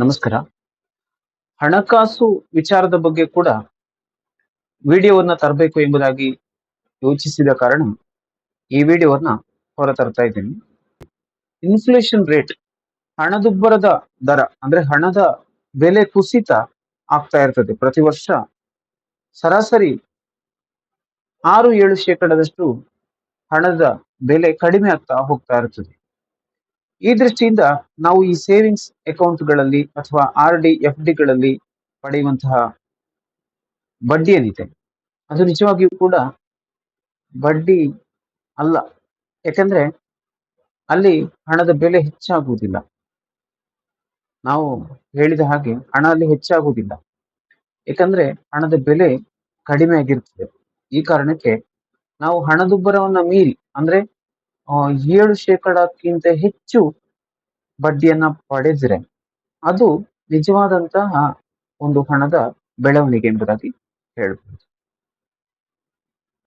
ನಮಸ್ಕಾರ. ಹಣಕಾಸು ವಿಚಾರದ ಬಗ್ಗೆ ಕೂಡ ವಿಡಿಯೋವನ್ನ ತರಬೇಕು ಎಂಬುದಾಗಿ ಯೋಚಿಸಿದ ಕಾರಣ ಈ ವಿಡಿಯೋವನ್ನ ಹೊರತರ್ತಾ ಇದ್ದೀನಿ. ಇನ್ಫ್ಲೇಷನ್ ರೇಟ್ ಹಣದುಬ್ಬರದ ದರ, ಅಂದ್ರೆ ಹಣದ ಬೆಲೆ ಕುಸಿತ ಆಗ್ತಾ ಇರ್ತದೆ. ಪ್ರತಿ ವರ್ಷ ಸರಾಸರಿ ಆರು ಏಳು ಶೇಕಡದಷ್ಟು ಹಣದ ಬೆಲೆ ಕಡಿಮೆ ಆಗ್ತಾ ಹೋಗ್ತಾ ಇರ್ತದೆ. ಈ ದೃಷ್ಟಿಯಿಂದ ನಾವು ಈ ಸೇವಿಂಗ್ಸ್ ಅಕೌಂಟ್ಗಳಲ್ಲಿ ಅಥವಾ ಆರ್ ಡಿ ಎಫ್ ಡಿಗಳಲ್ಲಿ ಪಡೆಯುವಂತಹ ಬಡ್ಡಿ ಏನಿದೆ ಅದು ನಿಜವಾಗಿಯೂ ಕೂಡ ಬಡ್ಡಿ ಅಲ್ಲ. ಯಾಕಂದ್ರೆ ಅಲ್ಲಿ ಹಣದ ಬೆಲೆ ಹೆಚ್ಚಾಗುವುದಿಲ್ಲ. ನಾವು ಹೇಳಿದ ಹಾಗೆ ಹಣ ಅಲ್ಲಿ ಹೆಚ್ಚಾಗುವುದಿಲ್ಲ. ಯಾಕಂದ್ರೆ ಹಣದ ಬೆಲೆ ಕಡಿಮೆ ಆಗಿರ್ತದೆ ಈ ಕಾರಣಕ್ಕೆ ನಾವು ಹಣದುಬ್ಬರವನ್ನ ಮೀರಿ, ಅಂದ್ರೆ ಏಳು ಶೇಕಡಕ್ಕಿಂತ ಹೆಚ್ಚು ಬಡ್ಡಿಯನ್ನ ಪಡೆದ್ರೆ ಅದು ನಿಜವಾದಂತಹ ಒಂದು ಹಣದ ಬೆಳವಣಿಗೆ ಎಂಬುದಾಗಿ ಹೇಳ್ಬೋದು.